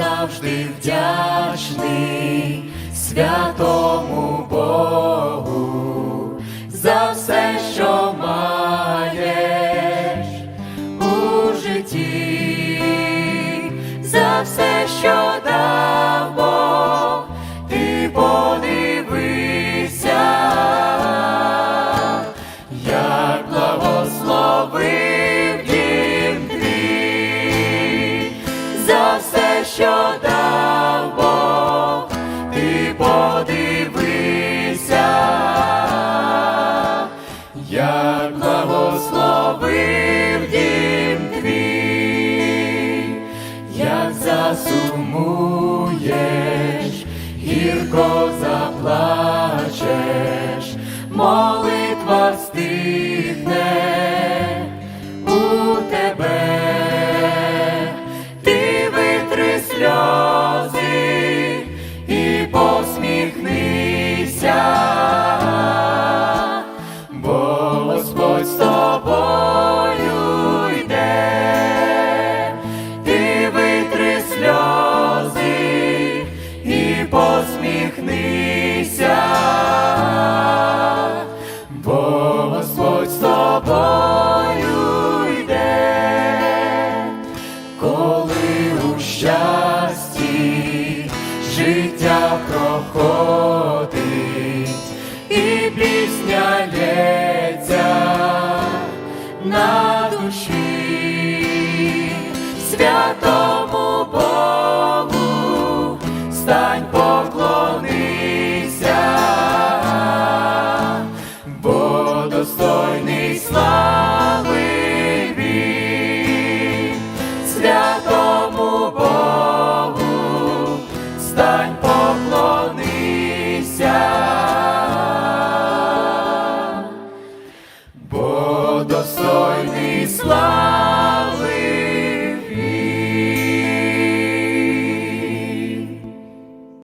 завжди вдячний святому Богу що дав Бог, ти подивися, як благословив дім твій, як засумуєш, гірко заплачеш, молитва стихне посміхнися, бо Господь з тобою йде, коли у щасті життя проходить і пісня лється на душі святому достойний слави.